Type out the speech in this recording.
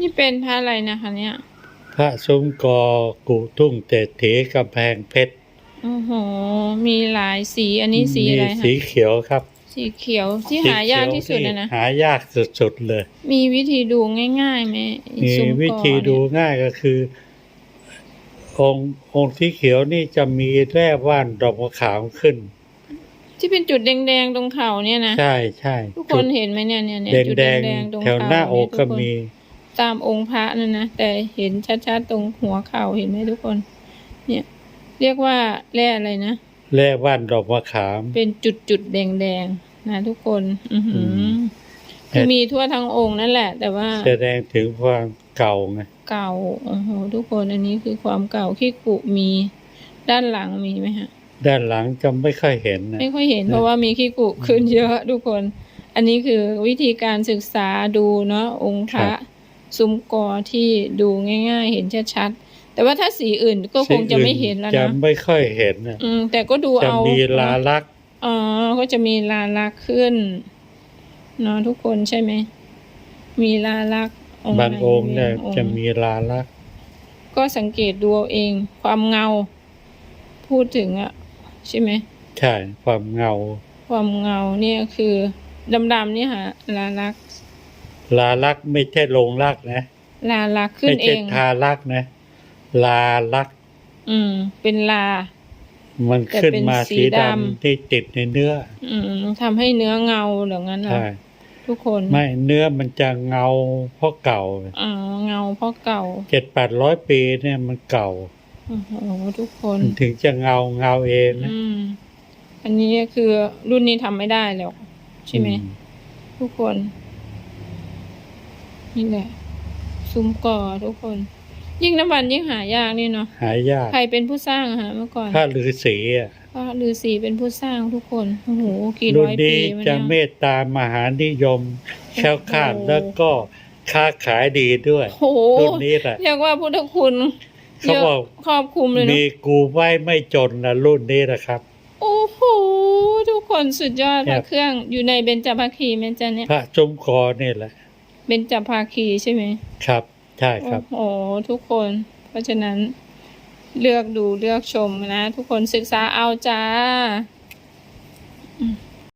นี่เป็นพระอะไรนะคะเนี่ย พระซุ้มกอกุทุ่งเศรษฐีกำแพงเพชรโอ้โห มีหลายสีอันนี้สีอะไรมีคะสีเขียวครับสีเขียวที่สีหายากเขีวที่สุดเลยนะหายากสุดๆเลย มีวิธีดูง่ายๆไหมไอ้มีซุ้กอวิธีดูเนี่ยง่ายก็คือ องค์องค์สีเขียวนี่จะมีแร่ว่านดอกมะขามขึ้น ที่เป็นจุดแดงๆตรงเข่าเนี่ยนะใช่ใช่ทุกคนเห็นไหมเนี่ยเนี่ยเนี่ยแดงจุดแดงแดงๆตรงแถวเข่าหน้าอกเยก็ทุคนมี ตามองค์พระนั่นนะแต่เห็นชัดๆตรงหัวเข่าเห็นไหมทุกคน เนี่ย เรียกว่าแร่อะไรนะแร่ว่านดอกมะขาม เป็นจุดจุดๆแดงๆนะทุกคน อือหืออมคือมีทั่วทั้งองค์นั่นแหละ แต่ว่าแสดงถึงความเก่าไงเก่าโอ้โหทุกคนอันนี้คือความเก่าขี้กุมีด้านหลังมีไหมฮะ ด้านหลังจะไม่ค่อยเห็นนะไม่ค่อยเห็นเพราะว่ามีขี้กุขึ้นเยอะทุกคน อันนี้คือวิธีการศึกษาดูเนาะองค์พระ ซุ้มกอที่ดูง่าย ๆ เห็นชัดๆ แต่ว่าถ้าสีอื่นก็คงจะไม่เห็นแล้วจะนะไม่ค่อยเห็นนะอืม แต่ก็ดูจะเอามีลาลักษณ์อ๋อ ก็จะมีลาลักษณ์ขึ้นเนาะทุกคนใช่ไหม มีลาลักษณ์ไหนบางองค์เนี่ยบางจะมีลาลักษณ์ก็สังเกตดูเอาเอง ความเงา พูดถึงอะใช่ไหมใช่ ความเงา ความเงาเนี่ยคือดำๆเนี่ยค่ะลาลักษณ์ ลาลักษณ์ไม่ใช่ลงลักษณ์นะลาลักษณ์ขึ้ไม่นเอใช่ง ทาลักษณ์นะ ลาลักษณ์อืม เป็นลา มันแต่ขึ้นเป็นมาสีสีดำดำที่ติดในเนื้ออืมทำให้เนื้อเงาเหรืองั้นเหรอใช่ทุกคนไม่เนื้อมันจะเงาเพราะเก่าอ๋อเงาเพราะเก่าเจ็ดแปดร้อยปีเนี่ยมันเก่า โอ้โหทุกคน มันถึงจะเงาเงาเองนะอืม อันนี้คือรุ่นนี้ทำไม่ได้แล้วใช่ไหม อืทุกคน นี่แหละซุ้มก่อทุกคน ยิ่งน้ำมันยิ่งหายากนี่เนาะหายากใครเป็นผู้สร้างอะฮะเมื่อก่อนพระฤาษีอะพระฤาษีเป็นผู้สร้างทุกคนโอ้โหกี่รุ่ร้นอยปีนี้มาจะเนี่ยเมตตามหานิยมแคล้วคลาดโอ้โหแล้วก็ค้าขายดีด้วยโอ้โหรุ่นนี้แหละ เรียกว่าพุทธคุณเขาเยอะบอก ครอบคลุมเลยมีเนาะกูไว้ไม่จนนะรุ่นนี้นะครับ โอ้โหทุกคนสุดยอดคพรัระบ เครื่องอยู่ในเบญจภาคีแม่นจ้ะเนี่ยพระจุมคอนี่แหละ เบญจภาคีใช่ไหมครับ ใช่ครับ โอ้โหทุกคน เพราะฉะนั้นเลือกดูเลือกชมนะ ทุกคนศึกษาเอาจ้าอืม